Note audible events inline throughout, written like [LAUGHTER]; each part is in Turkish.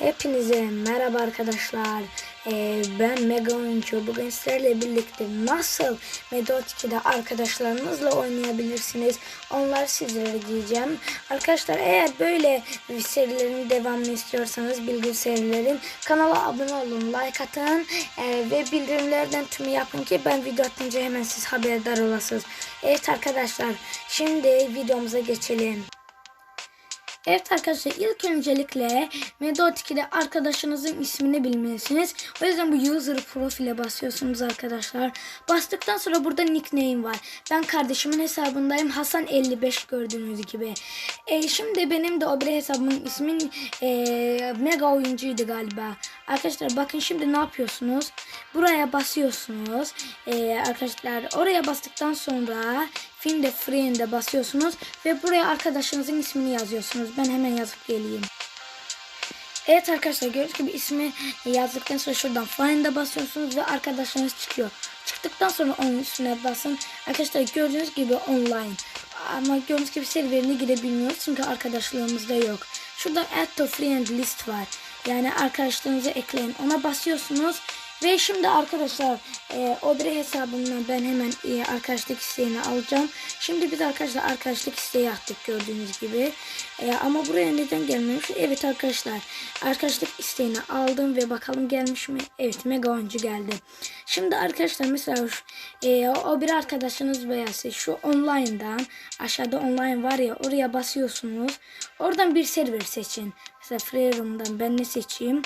Hepinize merhaba arkadaşlar. Ee, ben Mega Oyuncu. Bugün sizlerle birlikte nasıl Medot 2'de arkadaşlarınızla oynayabilirsiniz. Onları sizlere diyeceğim. Arkadaşlar eğer böyle serilerin devamını istiyorsanız bilgi serilerin kanala abone olun, like atın ee, ve bildirimlerden tümü yapın ki ben video atınca hemen siz haberdar olasınız. Evet arkadaşlar şimdi videomuza geçelim. Evet arkadaşlar ilk öncelikle Medot 2'de arkadaşınızın ismini bilmelisiniz. O yüzden bu user profile basıyorsunuz arkadaşlar. Bastıktan sonra burada nickname var. Ben kardeşimin hesabındayım. Hasan 55 gördüğünüz gibi. E, şimdi benim de o bir hesabımın ismin e, mega oyuncuydu galiba. Arkadaşlar bakın şimdi ne yapıyorsunuz? Buraya basıyorsunuz. E, arkadaşlar oraya bastıktan sonra Find a friend'e basıyorsunuz ve buraya arkadaşınızın ismini yazıyorsunuz. Ben hemen yazıp geleyim. Evet arkadaşlar gördüğünüz gibi ismi yazdıktan sonra şuradan find'e basıyorsunuz ve arkadaşlarınız çıkıyor. Çıktıktan sonra onun üstüne basın. Arkadaşlar gördüğünüz gibi online. Ama gördüğünüz gibi serverine girebilmiyoruz çünkü arkadaşlığımızda yok. Şurada add to friend list var. Yani arkadaşlarınızı ekleyin. Ona basıyorsunuz. Ve şimdi arkadaşlar e, o bir hesabımdan ben hemen e, arkadaşlık isteğini alacağım. Şimdi biz arkadaşlar arkadaşlık isteği attık gördüğünüz gibi. E, ama buraya neden gelmemiş? Evet arkadaşlar arkadaşlık isteğini aldım ve bakalım gelmiş mi? Evet mega oyuncu geldi. Şimdi arkadaşlar mesela şu, e, o bir arkadaşınız veya şu online'dan aşağıda online var ya oraya basıyorsunuz. Oradan bir server seçin. Mesela Free ben ne seçeyim?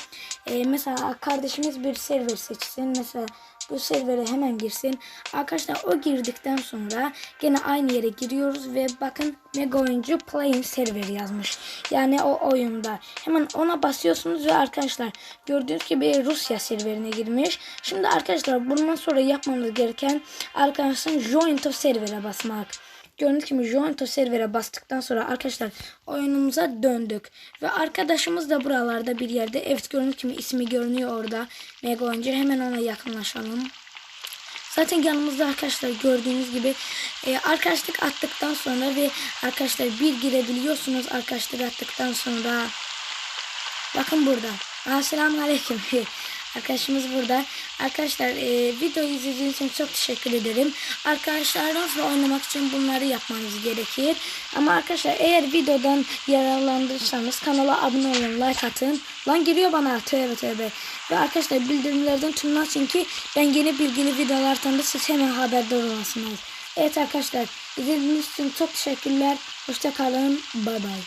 Ee, mesela kardeşimiz bir server seçsin. Mesela bu servere hemen girsin. Arkadaşlar o girdikten sonra gene aynı yere giriyoruz ve bakın Mega Oyuncu Playing Server yazmış. Yani o oyunda. Hemen ona basıyorsunuz ve arkadaşlar gördüğünüz gibi Rusya serverine girmiş. Şimdi arkadaşlar bundan sonra yapmamız gereken arkadaşlar Join to Server'e basmak. Gördüğünüz gibi Join to server'e bastıktan sonra arkadaşlar oyunumuza döndük. Ve arkadaşımız da buralarda bir yerde. Evet gördüğünüz gibi ismi görünüyor orada. Mega oyuncu hemen ona yakınlaşalım. Zaten yanımızda arkadaşlar gördüğünüz gibi e, arkadaşlık attıktan sonra ve arkadaşlar bir girebiliyorsunuz arkadaşlık attıktan sonra. Bakın burada. Assalamu aleyküm. [LAUGHS] Arkadaşımız burada. Arkadaşlar e, videoyu izlediğiniz için çok teşekkür ederim. Arkadaşlarınızla oynamak için bunları yapmanız gerekir. Ama arkadaşlar eğer videodan yararlandıysanız kanala abone olun, like atın. Lan geliyor bana tövbe tövbe. Ve arkadaşlar bildirimlerden tümünü açın ki ben yeni bilgili videolar tanıdı siz hemen haberdar olasınız. Evet arkadaşlar izlediğiniz için çok teşekkürler. Hoşçakalın. Bay bay.